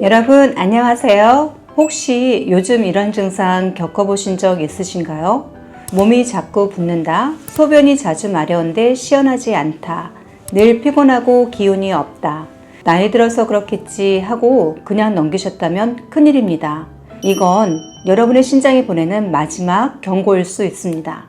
여러분 안녕하세요. 혹시 요즘 이런 증상 겪어보신 적 있으신가요? 몸이 자꾸 붓는다, 소변이 자주 마려운데 시원하지 않다, 늘 피곤하고 기운이 없다, 나이 들어서 그렇겠지 하고 그냥 넘기셨다면 큰일입니다. 이건 여러분의 신장이 보내는 마지막 경고일 수 있습니다.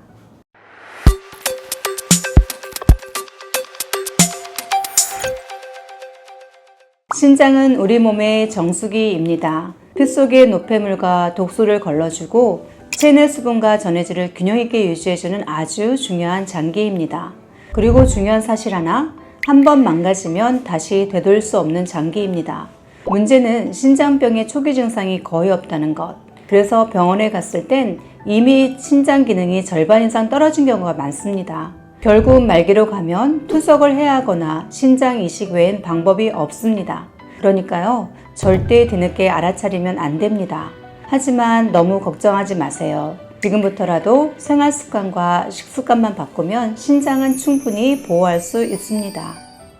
신장은 우리 몸의 정수기입니다. 피 속의 노폐물과 독소를 걸러주고 체내 수분과 전해질을 균형 있게 유지해주는 아주 중요한 장기입니다. 그리고 중요한 사실 하나, 한 번 망가지면 다시 되돌릴 수 없는 장기입니다. 문제는 신장병의 초기 증상이 거의 없다는 것. 그래서 병원에 갔을 땐 이미 신장 기능이 절반 이상 떨어진 경우가 많습니다. 결국 말기로 가면 투석을 해야 하거나 신장 이식 외엔 방법이 없습니다. 그러니까요, 절대 뒤늦게 알아차리면 안 됩니다. 하지만 너무 걱정하지 마세요. 지금부터라도 생활 습관과 식습관만 바꾸면 신장은 충분히 보호할 수 있습니다.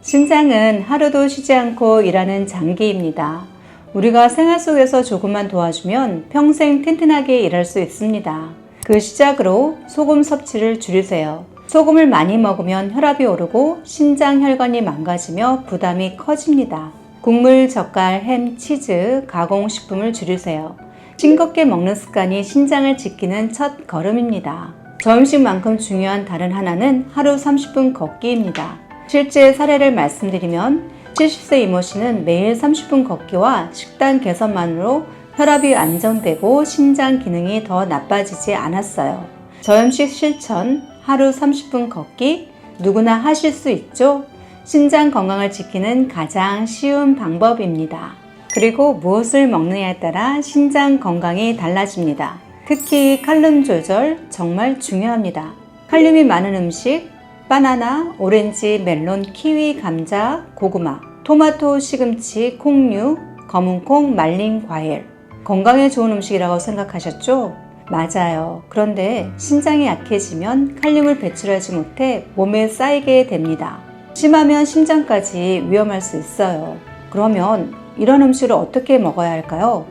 신장은 하루도 쉬지 않고 일하는 장기입니다. 우리가 생활 속에서 조금만 도와주면 평생 튼튼하게 일할 수 있습니다. 그 시작으로 소금 섭취를 줄이세요. 소금을 많이 먹으면 혈압이 오르고 신장 혈관이 망가지며 부담이 커집니다. 국물, 젓갈, 햄, 치즈, 가공식품을 줄이세요. 싱겁게 먹는 습관이 신장을 지키는 첫 걸음입니다. 저음식만큼 중요한 다른 하나는 하루 30분 걷기입니다. 실제 사례를 말씀드리면 70세 이모 씨는 매일 30분 걷기와 식단 개선만으로 혈압이 안정되고 신장 기능이 더 나빠지지 않았어요. 저염식 실천, 하루 30분 걷기, 누구나 하실 수 있죠? 신장 건강을 지키는 가장 쉬운 방법입니다. 그리고 무엇을 먹느냐에 따라 신장 건강이 달라집니다. 특히 칼륨 조절 정말 중요합니다. 칼륨이 많은 음식, 바나나, 오렌지, 멜론, 키위, 감자, 고구마, 토마토, 시금치, 콩류, 검은콩, 말린 과일. 건강에 좋은 음식이라고 생각하셨죠? 맞아요. 그런데 신장이 약해지면 칼륨을 배출하지 못해 몸에 쌓이게 됩니다. 심하면 심장까지 위험할 수 있어요. 그러면 이런 음식을 어떻게 먹어야 할까요?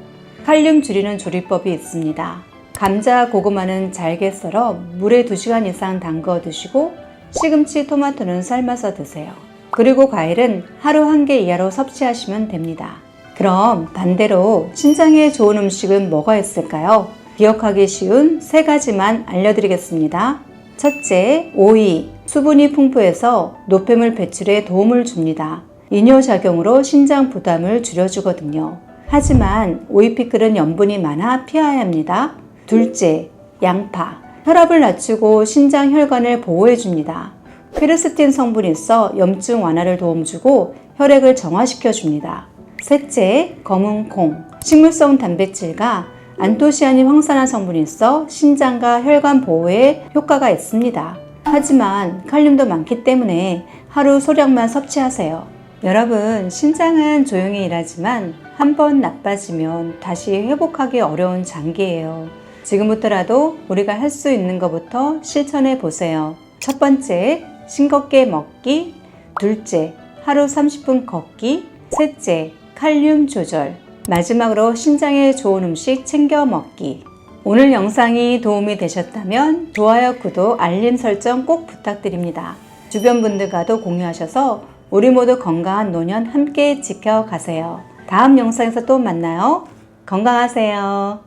칼륨 줄이는 조리법이 있습니다. 감자, 고구마는 잘게 썰어 물에 2시간 이상 담궈 드시고 시금치, 토마토는 삶아서 드세요. 그리고 과일은 하루 한 개 이하로 섭취하시면 됩니다. 그럼 반대로 신장에 좋은 음식은 뭐가 있을까요? 기억하기 쉬운 세 가지만 알려드리겠습니다. 첫째, 오이. 수분이 풍부해서 노폐물 배출에 도움을 줍니다. 이뇨작용으로 신장 부담을 줄여주거든요. 하지만 오이 피클은 염분이 많아 피해야 합니다. 둘째, 양파. 혈압을 낮추고 신장 혈관을 보호해줍니다. 페르스틴 성분이 있어 염증 완화를 도움주고 혈액을 정화시켜줍니다. 셋째, 검은 콩. 식물성 단백질과 안토시아닌 황산화 성분이 있어 신장과 혈관 보호에 효과가 있습니다. 하지만 칼륨도 많기 때문에 하루 소량만 섭취하세요. 여러분, 신장은 조용히 일하지만 한 번 나빠지면 다시 회복하기 어려운 장기예요. 지금부터라도 우리가 할 수 있는 것부터 실천해 보세요. 첫 번째, 싱겁게 먹기. 둘째, 하루 30분 걷기. 셋째, 칼륨 조절. 마지막으로 신장에 좋은 음식 챙겨 먹기. 오늘 영상이 도움이 되셨다면 좋아요, 구독, 알림 설정 꼭 부탁드립니다. 주변 분들과도 공유하셔서 우리 모두 건강한 노년 함께 지켜가세요. 다음 영상에서 또 만나요. 건강하세요.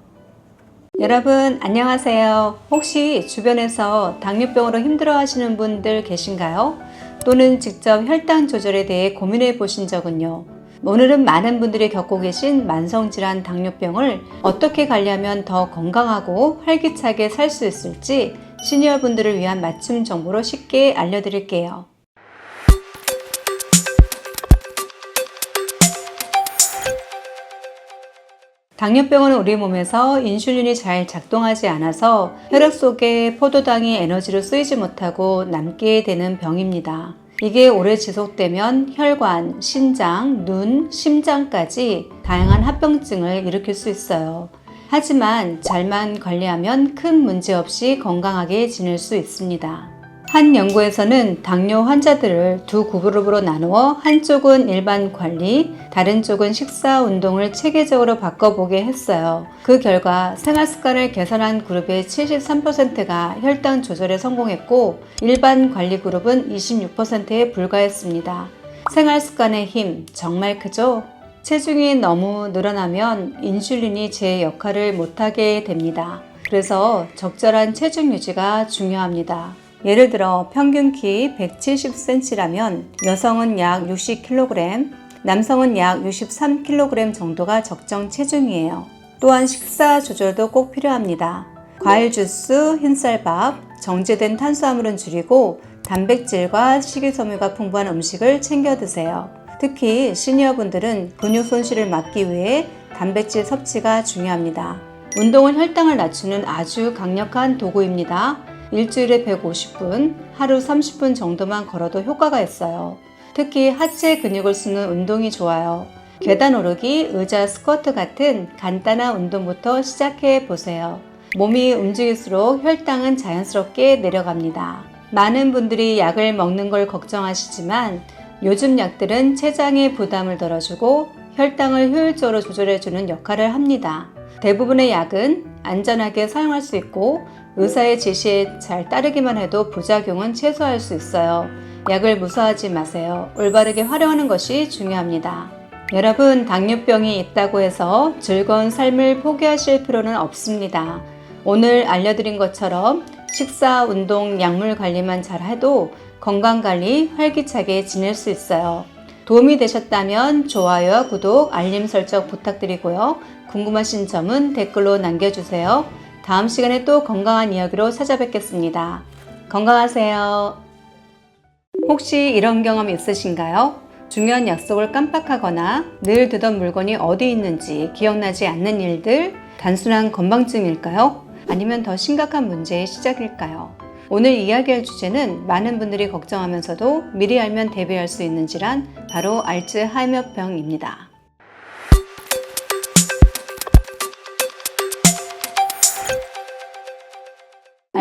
여러분, 안녕하세요. 혹시 주변에서 당뇨병으로 힘들어 하시는 분들 계신가요? 또는 직접 혈당 조절에 대해 고민해 보신 적은요? 오늘은 많은 분들이 겪고 계신 만성질환 당뇨병을 어떻게 관리하면 더 건강하고 활기차게 살 수 있을지 시니어 분들을 위한 맞춤 정보로 쉽게 알려드릴게요. 당뇨병은 우리 몸에서 인슐린이 잘 작동하지 않아서 혈액 속에 포도당이 에너지로 쓰이지 못하고 남게 되는 병입니다. 이게 오래 지속되면 혈관, 신장, 눈, 심장까지 다양한 합병증을 일으킬 수 있어요. 하지만 잘만 관리하면 큰 문제 없이 건강하게 지낼 수 있습니다. 한 연구에서는 당뇨 환자들을 두 그룹으로 나누어 한쪽은 일반 관리, 다른 쪽은 식사 운동을 체계적으로 바꿔보게 했어요. 그 결과 생활 습관을 개선한 그룹의 73%가 혈당 조절에 성공했고 일반 관리 그룹은 26%에 불과했습니다. 생활 습관의 힘 정말 크죠? 체중이 너무 늘어나면 인슐린이 제 역할을 못하게 됩니다. 그래서 적절한 체중 유지가 중요합니다. 예를 들어 평균 키 170cm라면 여성은 약 60kg, 남성은 약 63kg 정도가 적정 체중이에요. 또한 식사 조절도 꼭 필요합니다. 과일 주스, 흰쌀밥, 정제된 탄수화물은 줄이고 단백질과 식이섬유가 풍부한 음식을 챙겨 드세요. 특히 시니어분들은 근육 손실을 막기 위해 단백질 섭취가 중요합니다. 운동은 혈당을 낮추는 아주 강력한 도구입니다. 일주일에 150분, 하루 30분 정도만 걸어도 효과가 있어요. 특히 하체 근육을 쓰는 운동이 좋아요. 계단 오르기, 의자 스쿼트 같은 간단한 운동부터 시작해 보세요. 몸이 움직일수록 혈당은 자연스럽게 내려갑니다. 많은 분들이 약을 먹는 걸 걱정하시지만 요즘 약들은 체장의 부담을 덜어주고 혈당을 효율적으로 조절해주는 역할을 합니다. 대부분의 약은 안전하게 사용할 수 있고 의사의 지시에 잘 따르기만 해도 부작용은 최소화할 수 있어요. 약을 무서워하지 마세요. 올바르게 활용하는 것이 중요합니다. 여러분, 당뇨병이 있다고 해서 즐거운 삶을 포기하실 필요는 없습니다. 오늘 알려드린 것처럼 식사, 운동, 약물 관리만 잘 해도 건강 관리 활기차게 지낼 수 있어요. 도움이 되셨다면 좋아요와 구독, 알림 설정 부탁드리고요. 궁금하신 점은 댓글로 남겨주세요. 다음 시간에 또 건강한 이야기로 찾아뵙겠습니다. 건강하세요. 혹시 이런 경험 있으신가요? 중요한 약속을 깜빡하거나 늘 두던 물건이 어디 있는지 기억나지 않는 일들, 단순한 건망증일까요? 아니면 더 심각한 문제의 시작일까요? 오늘 이야기할 주제는 많은 분들이 걱정하면서도 미리 알면 대비할 수 있는 질환, 바로 알츠하이머병입니다.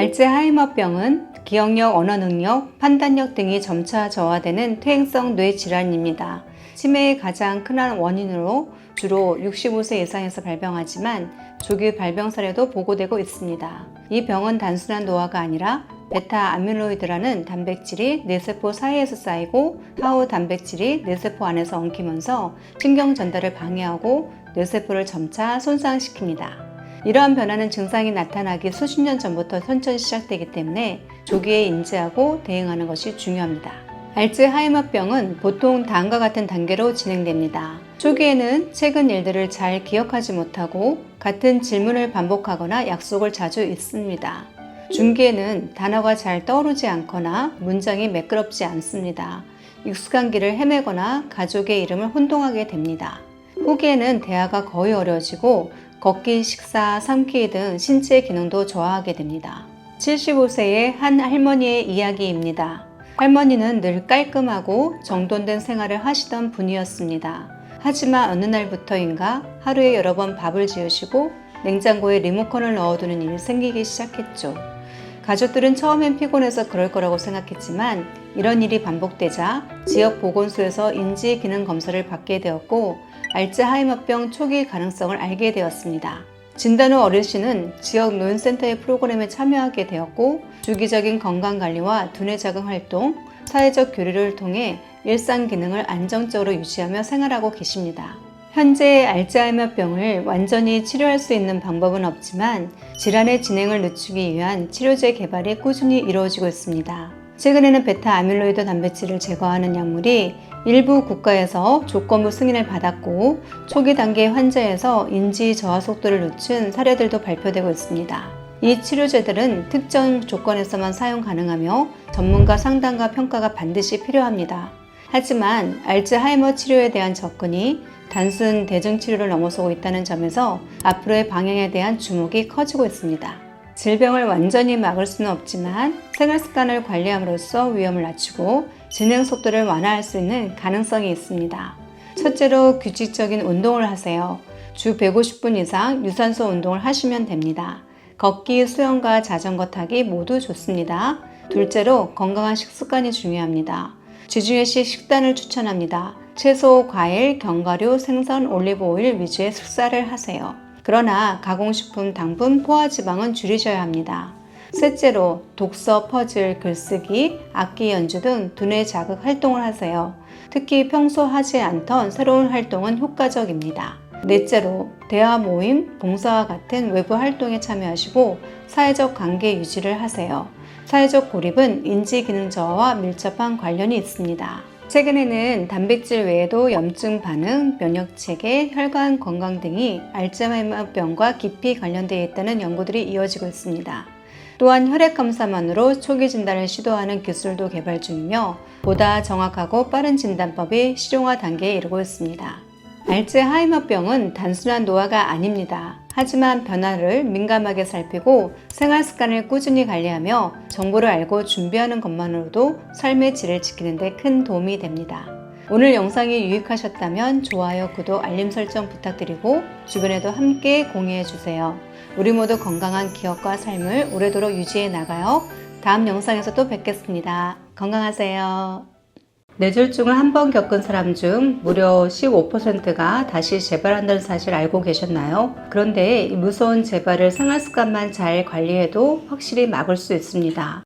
알츠하이머병은 기억력, 언어 능력, 판단력 등이 점차 저하되는 퇴행성 뇌 질환입니다. 치매의 가장 큰 원인으로 주로 65세 이상에서 발병하지만 조기 발병 사례도 보고되고 있습니다. 이 병은 단순한 노화가 아니라 베타 아밀로이드라는 단백질이 뇌세포 사이에서 쌓이고 타우 단백질이 뇌세포 안에서 엉키면서 신경 전달을 방해하고 뇌세포를 점차 손상시킵니다. 이러한 변화는 증상이 나타나기 수십 년 전부터 천천히 시작되기 때문에 조기에 인지하고 대응하는 것이 중요합니다. 알츠하이머병은 보통 다음과 같은 단계로 진행됩니다. 초기에는 최근 일들을 잘 기억하지 못하고 같은 질문을 반복하거나 약속을 자주 잊습니다. 중기에는 단어가 잘 떠오르지 않거나 문장이 매끄럽지 않습니다. 익숙한 길을 헤매거나 가족의 이름을 혼동하게 됩니다. 후기에는 대화가 거의 어려워지고 걷기, 식사, 삼키 등 신체 기능도 저하하게 됩니다. 75세의 한 할머니의 이야기입니다. 할머니는 늘 깔끔하고 정돈된 생활을 하시던 분이었습니다. 하지만 어느 날부터인가 하루에 여러 번 밥을 지으시고 냉장고에 리모컨을 넣어두는 일이 생기기 시작했죠. 가족들은 처음엔 피곤해서 그럴 거라고 생각했지만 이런 일이 반복되자 지역 보건소에서 인지 기능 검사를 받게 되었고 알츠하이머병 초기 가능성을 알게 되었습니다. 진단 후 어르신은 지역 노인센터의 프로그램에 참여하게 되었고 주기적인 건강관리와 두뇌 자극 활동, 사회적 교류를 통해 일상 기능을 안정적으로 유지하며 생활하고 계십니다. 현재 알츠하이머병을 완전히 치료할 수 있는 방법은 없지만 질환의 진행을 늦추기 위한 치료제 개발이 꾸준히 이루어지고 있습니다. 최근에는 베타 아밀로이드 단백질을 제거하는 약물이 일부 국가에서 조건부 승인을 받았고 초기 단계 환자에서 인지 저하 속도를 늦춘 사례들도 발표되고 있습니다. 이 치료제들은 특정 조건에서만 사용 가능하며 전문가 상담과 평가가 반드시 필요합니다. 하지만 알츠하이머 치료에 대한 접근이 단순 대증 치료를 넘어서고 있다는 점에서 앞으로의 방향에 대한 주목이 커지고 있습니다. 질병을 완전히 막을 수는 없지만 생활 습관을 관리함으로써 위험을 낮추고 진행 속도를 완화할 수 있는 가능성이 있습니다. 첫째로 규칙적인 운동을 하세요. 주 150분 이상 유산소 운동을 하시면 됩니다. 걷기, 수영과 자전거 타기 모두 좋습니다. 둘째로 건강한 식습관이 중요합니다. 주중에 씩 식단을 추천합니다. 채소, 과일, 견과류, 생선, 올리브 오일 위주의 식사를 하세요. 그러나 가공식품, 당분, 포화지방은 줄이셔야 합니다. 셋째로 독서, 퍼즐, 글쓰기, 악기 연주 등 두뇌 자극 활동을 하세요. 특히 평소 하지 않던 새로운 활동은 효과적입니다. 넷째로 대화 모임, 봉사와 같은 외부 활동에 참여하시고 사회적 관계 유지를 하세요. 사회적 고립은 인지 기능 저하와 밀접한 관련이 있습니다. 최근에는 단백질 외에도 염증 반응, 면역 체계, 혈관 건강 등이 알츠하이머병과 깊이 관련되어 있다는 연구들이 이어지고 있습니다. 또한 혈액 검사만으로 초기 진단을 시도하는 기술도 개발 중이며 보다 정확하고 빠른 진단법이 실용화 단계에 이르고 있습니다. 알츠하이머병은 단순한 노화가 아닙니다. 하지만 변화를 민감하게 살피고 생활 습관을 꾸준히 관리하며 정보를 알고 준비하는 것만으로도 삶의 질을 지키는 데 큰 도움이 됩니다. 오늘 영상이 유익하셨다면 좋아요, 구독, 알림 설정 부탁드리고 주변에도 함께 공유해 주세요. 우리 모두 건강한 기억과 삶을 오래도록 유지해 나가요. 다음 영상에서 또 뵙겠습니다. 건강하세요. 뇌졸중을 한 번 겪은 사람 중 무려 15%가 다시 재발한다는 사실 알고 계셨나요? 그런데 이 무서운 재발을 생활 습관만 잘 관리해도 확실히 막을 수 있습니다.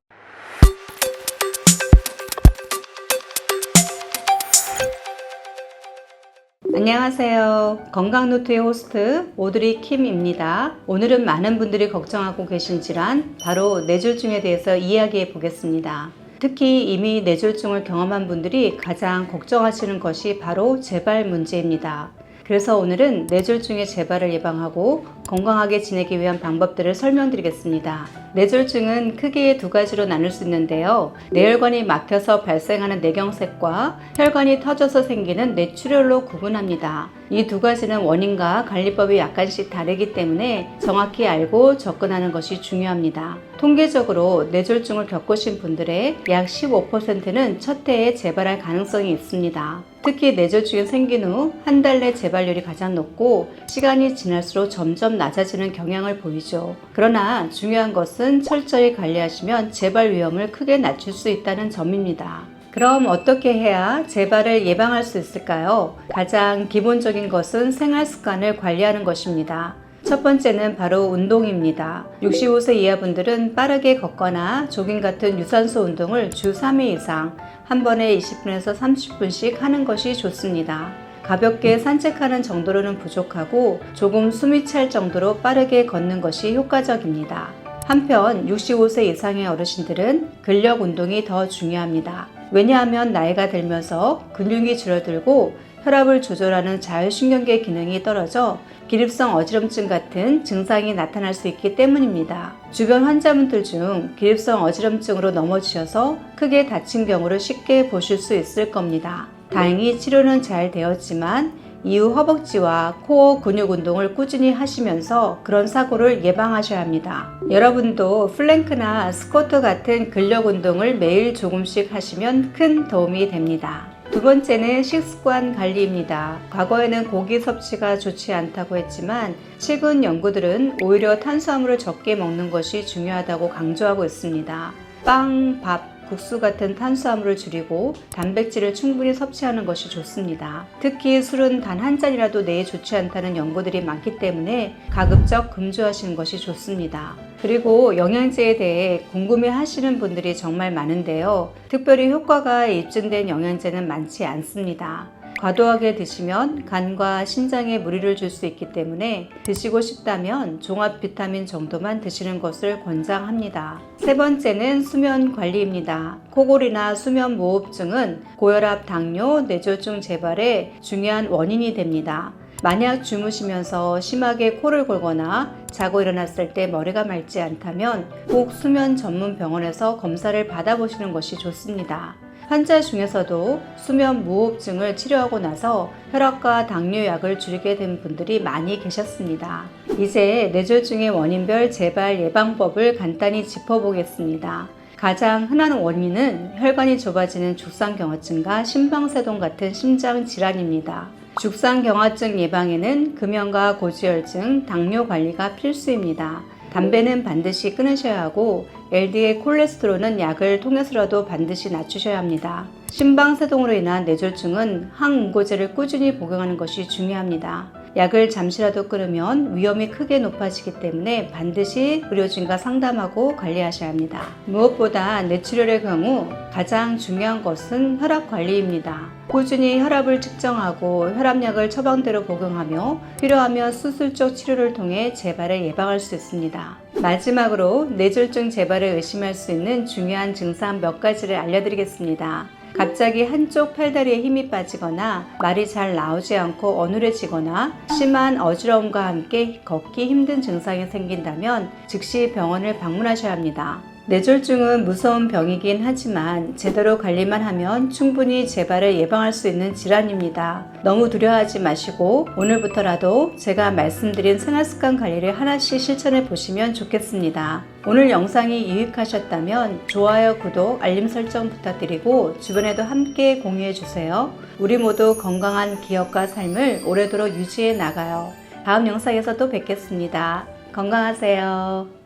안녕하세요. 건강노트의 호스트 오드리 킴입니다. 오늘은 많은 분들이 걱정하고 계신 질환, 바로 뇌졸중에 대해서 이야기해 보겠습니다. 특히 이미 뇌졸중을 경험한 분들이 가장 걱정하시는 것이 바로 재발 문제입니다. 그래서 오늘은 뇌졸중의 재발을 예방하고 건강하게 지내기 위한 방법들을 설명드리겠습니다. 뇌졸중은 크게 두 가지로 나눌 수 있는데요. 뇌혈관이 막혀서 발생하는 뇌경색과 혈관이 터져서 생기는 뇌출혈로 구분합니다. 이 두 가지는 원인과 관리법이 약간씩 다르기 때문에 정확히 알고 접근하는 것이 중요합니다. 통계적으로 뇌졸중을 겪으신 분들의 약 15%는 첫 해에 재발할 가능성이 있습니다. 특히 뇌졸중이 생긴 후 한 달 내 재발률이 가장 높고 시간이 지날수록 점점 낮아지는 경향을 보이죠. 그러나 중요한 것은 철저히 관리하시면 재발 위험을 크게 낮출 수 있다는 점입니다. 그럼 어떻게 해야 재발을 예방할 수 있을까요? 가장 기본적인 것은 생활 습관을 관리하는 것입니다. 첫 번째는 바로 운동입니다. 65세 이하 분들은 빠르게 걷거나 조깅 같은 유산소 운동을 주 3회 이상 한 번에 20분에서 30분씩 하는 것이 좋습니다. 가볍게 산책하는 정도로는 부족하고 조금 숨이 찰 정도로 빠르게 걷는 것이 효과적입니다. 한편 65세 이상의 어르신들은 근력 운동이 더 중요합니다. 왜냐하면 나이가 들면서 근육이 줄어들고 혈압을 조절하는 자율신경계 기능이 떨어져 기립성 어지럼증 같은 증상이 나타날 수 있기 때문입니다. 주변 환자분들 중 기립성 어지럼증으로 넘어지셔서 크게 다친 경우를 쉽게 보실 수 있을 겁니다. 다행히 치료는 잘 되었지만 이후 허벅지와 코어 근육 운동을 꾸준히 하시면서 그런 사고를 예방하셔야 합니다. 여러분도 플랭크나 스쿼트 같은 근력 운동을 매일 조금씩 하시면 큰 도움이 됩니다. 두 번째는 식습관 관리입니다. 과거에는 고기 섭취가 좋지 않다고 했지만 최근 연구들은 오히려 탄수화물을 적게 먹는 것이 중요하다고 강조하고 있습니다. 빵, 밥, 국수 같은 탄수화물을 줄이고 단백질을 충분히 섭취하는 것이 좋습니다. 특히 술은 단 한 잔이라도 뇌에 좋지 않다는 연구들이 많기 때문에 가급적 금주하시는 것이 좋습니다. 그리고 영양제에 대해 궁금해 하시는 분들이 정말 많은데요. 특별히 효과가 입증된 영양제는 많지 않습니다. 과도하게 드시면 간과 신장에 무리를 줄 수 있기 때문에 드시고 싶다면 종합 비타민 정도만 드시는 것을 권장합니다. 세 번째는 수면 관리입니다. 코골이나 수면 무호흡증은 고혈압, 당뇨, 뇌졸중 재발의 중요한 원인이 됩니다. 만약 주무시면서 심하게 코를 골거나 자고 일어났을 때 머리가 맑지 않다면 꼭 수면 전문 병원에서 검사를 받아보시는 것이 좋습니다. 환자 중에서도 수면 무호흡증을 치료하고 나서 혈압과 당뇨약을 줄이게 된 분들이 많이 계셨습니다. 이제 뇌졸중의 원인별 재발 예방법을 간단히 짚어보겠습니다. 가장 흔한 원인은 혈관이 좁아지는 죽상경화증과 심방세동 같은 심장 질환입니다. 죽상경화증 예방에는 금연과 고지혈증, 당뇨 관리가 필수입니다. 담배는 반드시 끊으셔야 하고 LDL 콜레스테롤은 약을 통해서라도 반드시 낮추셔야 합니다. 심방세동으로 인한 뇌졸중은 항응고제를 꾸준히 복용하는 것이 중요합니다. 약을 잠시라도 끊으면 위험이 크게 높아지기 때문에 반드시 의료진과 상담하고 관리하셔야 합니다. 무엇보다 뇌출혈의 경우 가장 중요한 것은 혈압 관리입니다. 꾸준히 혈압을 측정하고 혈압약을 처방대로 복용하며 필요하면 수술적 치료를 통해 재발을 예방할 수 있습니다. 마지막으로 뇌졸중 재발을 의심할 수 있는 중요한 증상 몇 가지를 알려드리겠습니다. 갑자기 한쪽 팔다리에 힘이 빠지거나 말이 잘 나오지 않고 어눌해지거나 심한 어지러움과 함께 걷기 힘든 증상이 생긴다면 즉시 병원을 방문하셔야 합니다. 뇌졸중은 무서운 병이긴 하지만 제대로 관리만 하면 충분히 재발을 예방할 수 있는 질환입니다. 너무 두려워하지 마시고 오늘부터라도 제가 말씀드린 생활습관 관리를 하나씩 실천해 보시면 좋겠습니다. 오늘 영상이 유익하셨다면 좋아요, 구독, 알림 설정 부탁드리고 주변에도 함께 공유해 주세요. 우리 모두 건강한 기억과 삶을 오래도록 유지해 나가요. 다음 영상에서 또 뵙겠습니다. 건강하세요.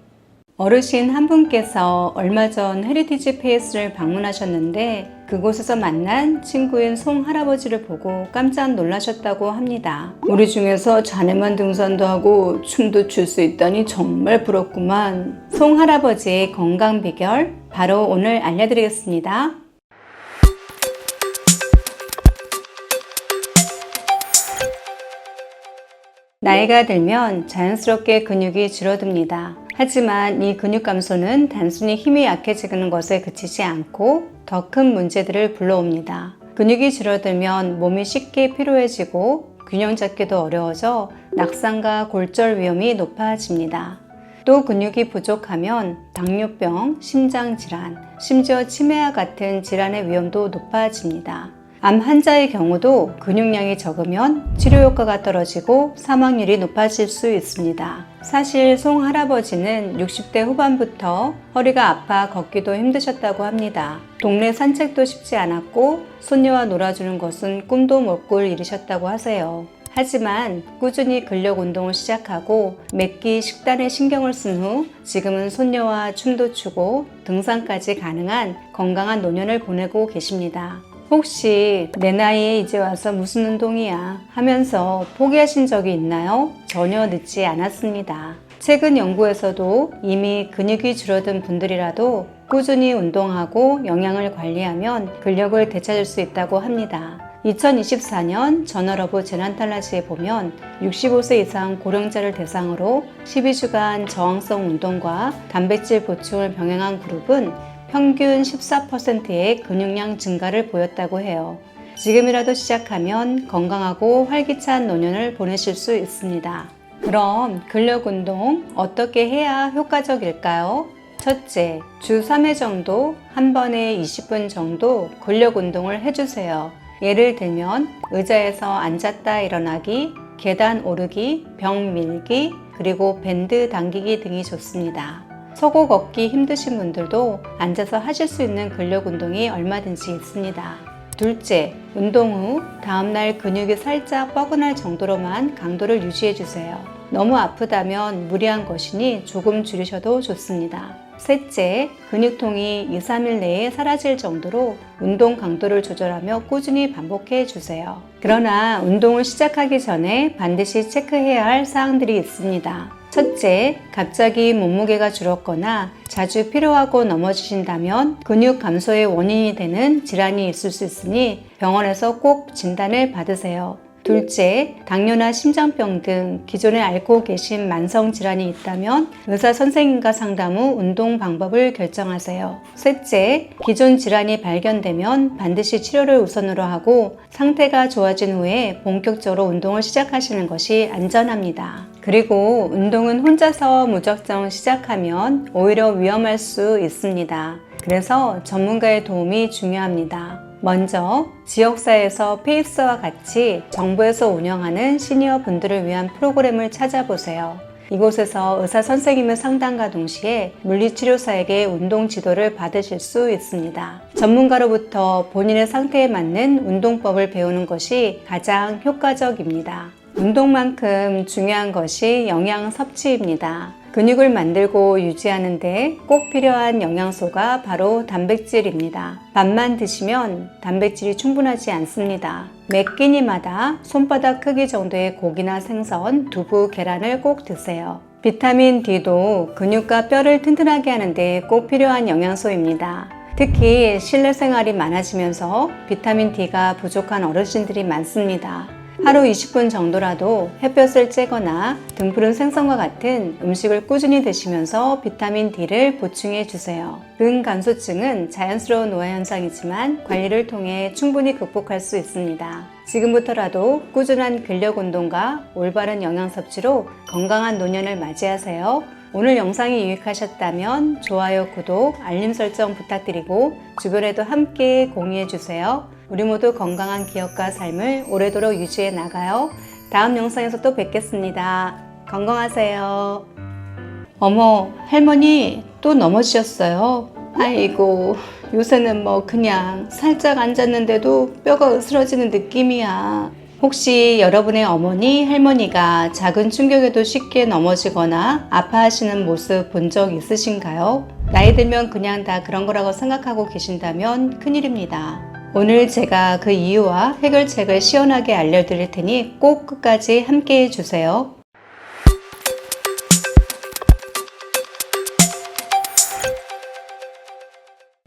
어르신 한 분께서 얼마 전 헤리티지 페이스를 방문하셨는데 그곳에서 만난 친구인 송 할아버지를 보고 깜짝 놀라셨다고 합니다. 우리 중에서 자네만 등산도 하고 춤도 출 수 있다니 정말 부럽구만. 송 할아버지의 건강 비결 바로 오늘 알려드리겠습니다. 나이가 들면 자연스럽게 근육이 줄어듭니다. 하지만 이 근육 감소는 단순히 힘이 약해지는 것에 그치지 않고 더 큰 문제들을 불러옵니다. 근육이 줄어들면 몸이 쉽게 피로해지고 균형 잡기도 어려워져 낙상과 골절 위험이 높아집니다. 또 근육이 부족하면 당뇨병, 심장질환, 심지어 치매와 같은 질환의 위험도 높아집니다. 암 환자의 경우도 근육량이 적으면 치료 효과가 떨어지고 사망률이 높아질 수 있습니다. 사실 송 할아버지는 60대 후반부터 허리가 아파 걷기도 힘드셨다고 합니다. 동네 산책도 쉽지 않았고 손녀와 놀아주는 것은 꿈도 못 꿀 일이셨다고 하세요. 하지만 꾸준히 근력 운동을 시작하고 매끼 식단에 신경을 쓴 후 지금은 손녀와 춤도 추고 등산까지 가능한 건강한 노년을 보내고 계십니다. 혹시 내 나이에 이제 와서 무슨 운동이야 하면서 포기하신 적이 있나요? 전혀 늦지 않았습니다. 최근 연구에서도 이미 근육이 줄어든 분들이라도 꾸준히 운동하고 영양을 관리하면 근력을 되찾을 수 있다고 합니다. 2024년 저널러브 재난탈라시에 보면 65세 이상 고령자를 대상으로 12주간 저항성 운동과 단백질 보충을 병행한 그룹은 평균 14%의 근육량 증가를 보였다고 해요. 지금이라도 시작하면 건강하고 활기찬 노년을 보내실 수 있습니다. 그럼 근력 운동 어떻게 해야 효과적일까요? 첫째, 주 3회 정도 한 번에 20분 정도 근력 운동을 해주세요. 예를 들면 의자에서 앉았다 일어나기, 계단 오르기, 벽 밀기, 그리고 밴드 당기기 등이 좋습니다. 서고 걷기 힘드신 분들도 앉아서 하실 수 있는 근력 운동이 얼마든지 있습니다. 둘째, 운동 후 다음날 근육이 살짝 뻐근할 정도로만 강도를 유지해 주세요. 너무 아프다면 무리한 것이니 조금 줄이셔도 좋습니다. 셋째, 근육통이 2, 3일 내에 사라질 정도로 운동 강도를 조절하며 꾸준히 반복해 주세요. 그러나 운동을 시작하기 전에 반드시 체크해야 할 사항들이 있습니다. 첫째, 갑자기 몸무게가 줄었거나 자주 피로하고 넘어지신다면 근육 감소의 원인이 되는 질환이 있을 수 있으니 병원에서 꼭 진단을 받으세요. 둘째, 당뇨나 심장병 등 기존에 앓고 계신 만성 질환이 있다면 의사 선생님과 상담 후 운동 방법을 결정하세요. 셋째, 기존 질환이 발견되면 반드시 치료를 우선으로 하고 상태가 좋아진 후에 본격적으로 운동을 시작하시는 것이 안전합니다. 그리고 운동은 혼자서 무작정 시작하면 오히려 위험할 수 있습니다. 그래서 전문가의 도움이 중요합니다. 먼저 지역사회에서 페이스와 같이 정부에서 운영하는 시니어 분들을 위한 프로그램을 찾아보세요. 이곳에서 의사 선생님의 상담과 동시에 물리치료사에게 운동 지도를 받으실 수 있습니다. 전문가로부터 본인의 상태에 맞는 운동법을 배우는 것이 가장 효과적입니다. 운동만큼 중요한 것이 영양 섭취입니다. 근육을 만들고 유지하는데 꼭 필요한 영양소가 바로 단백질입니다. 밥만 드시면 단백질이 충분하지 않습니다. 매 끼니마다 손바닥 크기 정도의 고기나 생선, 두부, 계란을 꼭 드세요. 비타민 D도 근육과 뼈를 튼튼하게 하는데 꼭 필요한 영양소입니다. 특히 실내 생활이 많아지면서 비타민 D가 부족한 어르신들이 많습니다. 하루 20분 정도라도 햇볕을 쬐거나 등푸른 생선과 같은 음식을 꾸준히 드시면서 비타민 D를 보충해 주세요. 근 감소증은 자연스러운 노화 현상이지만 관리를 통해 충분히 극복할 수 있습니다. 지금부터라도 꾸준한 근력 운동과 올바른 영양 섭취로 건강한 노년을 맞이하세요. 오늘 영상이 유익하셨다면 좋아요, 구독, 알림 설정 부탁드리고 주변에도 함께 공유해 주세요. 우리 모두 건강한 기억과 삶을 오래도록 유지해 나가요. 다음 영상에서 또 뵙겠습니다. 건강하세요. 어머, 할머니 또 넘어지셨어요. 아이고, 요새는 뭐 그냥 살짝 앉았는데도 뼈가 으스러지는 느낌이야. 혹시 여러분의 어머니, 할머니가 작은 충격에도 쉽게 넘어지거나 아파하시는 모습 본 적 있으신가요? 나이 들면 그냥 다 그런 거라고 생각하고 계신다면 큰일입니다. 오늘 제가 그 이유와 해결책을 시원하게 알려드릴 테니 꼭 끝까지 함께 해주세요.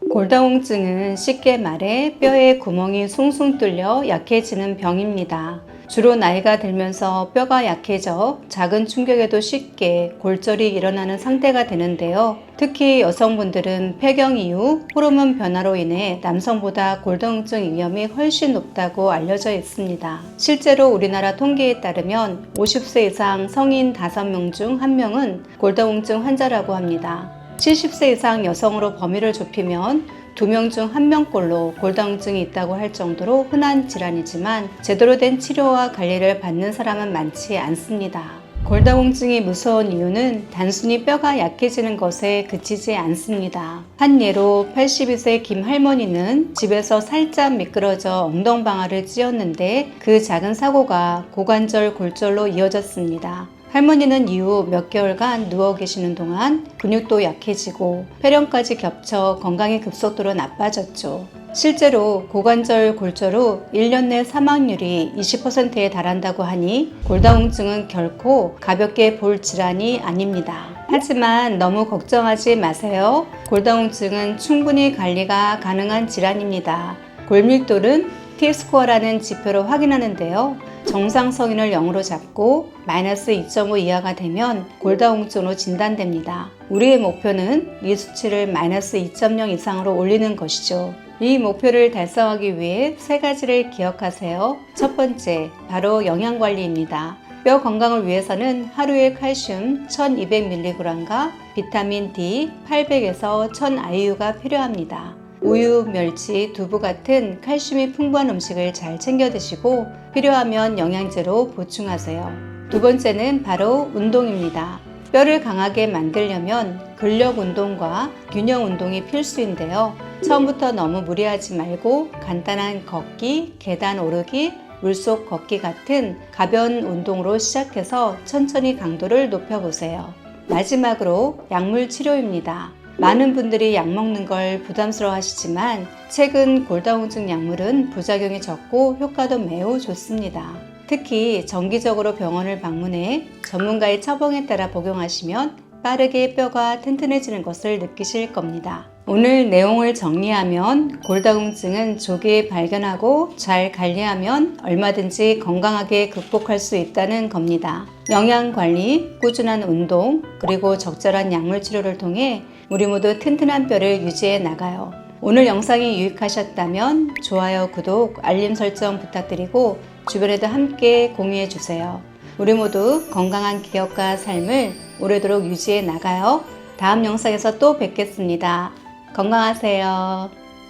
골다공증은 쉽게 말해 뼈에 구멍이 숭숭 뚫려 약해지는 병입니다. 주로 나이가 들면서 뼈가 약해져 작은 충격에도 쉽게 골절이 일어나는 상태가 되는데요. 특히 여성분들은 폐경 이후 호르몬 변화로 인해 남성보다 골다공증 위험이 훨씬 높다고 알려져 있습니다. 실제로 우리나라 통계에 따르면 50세 이상 성인 5명 중 1명은 골다공증 환자라고 합니다. 70세 이상 여성으로 범위를 좁히면 두 명 중 한 명꼴로 골다공증이 있다고 할 정도로 흔한 질환이지만 제대로 된 치료와 관리를 받는 사람은 많지 않습니다. 골다공증이 무서운 이유는 단순히 뼈가 약해지는 것에 그치지 않습니다. 한 예로 82세 김 할머니는 집에서 살짝 미끄러져 엉덩방아를 찧었는데 그 작은 사고가 고관절 골절로 이어졌습니다. 할머니는 이후 몇 개월간 누워 계시는 동안 근육도 약해지고 폐렴까지 겹쳐 건강이 급속도로 나빠졌죠. 실제로 고관절 골절 후 1년 내 사망률이 20%에 달한다고 하니 골다공증은 결코 가볍게 볼 질환이 아닙니다. 하지만 너무 걱정하지 마세요. 골다공증은 충분히 관리가 가능한 질환입니다. 골밀도는 T스코어라는 지표로 확인하는데요. 정상 성인을 0으로 잡고 마이너스 2.5 이하가 되면 골다공증으로 진단됩니다. 우리의 목표는 이 수치를 마이너스 2.0 이상으로 올리는 것이죠. 이 목표를 달성하기 위해 세 가지를 기억하세요. 첫 번째, 바로 영양 관리입니다. 뼈 건강을 위해서는 하루에 칼슘 1200mg과 비타민 D 800에서 1000IU가 필요합니다. 우유, 멸치, 두부 같은 칼슘이 풍부한 음식을 잘 챙겨 드시고 필요하면 영양제로 보충하세요. 두 번째는 바로 운동입니다. 뼈를 강하게 만들려면 근력 운동과 균형 운동이 필수인데요. 처음부터 너무 무리하지 말고 간단한 걷기, 계단 오르기, 물속 걷기 같은 가벼운 운동으로 시작해서 천천히 강도를 높여보세요. 마지막으로 약물 치료입니다. 많은 분들이 약 먹는 걸 부담스러워 하시지만 최근 골다공증 약물은 부작용이 적고 효과도 매우 좋습니다. 특히 정기적으로 병원을 방문해 전문가의 처방에 따라 복용하시면 빠르게 뼈가 튼튼해지는 것을 느끼실 겁니다. 오늘 내용을 정리하면 골다공증은 조기에 발견하고 잘 관리하면 얼마든지 건강하게 극복할 수 있다는 겁니다. 영양 관리, 꾸준한 운동, 그리고 적절한 약물 치료를 통해 우리 모두 튼튼한 뼈를 유지해 나가요. 오늘 영상이 유익하셨다면 좋아요, 구독, 알림 설정 부탁드리고 주변에도 함께 공유해 주세요. 우리 모두 건강한 기억과 삶을 오래도록 유지해 나가요. 다음 영상에서 또 뵙겠습니다. 건강하세요.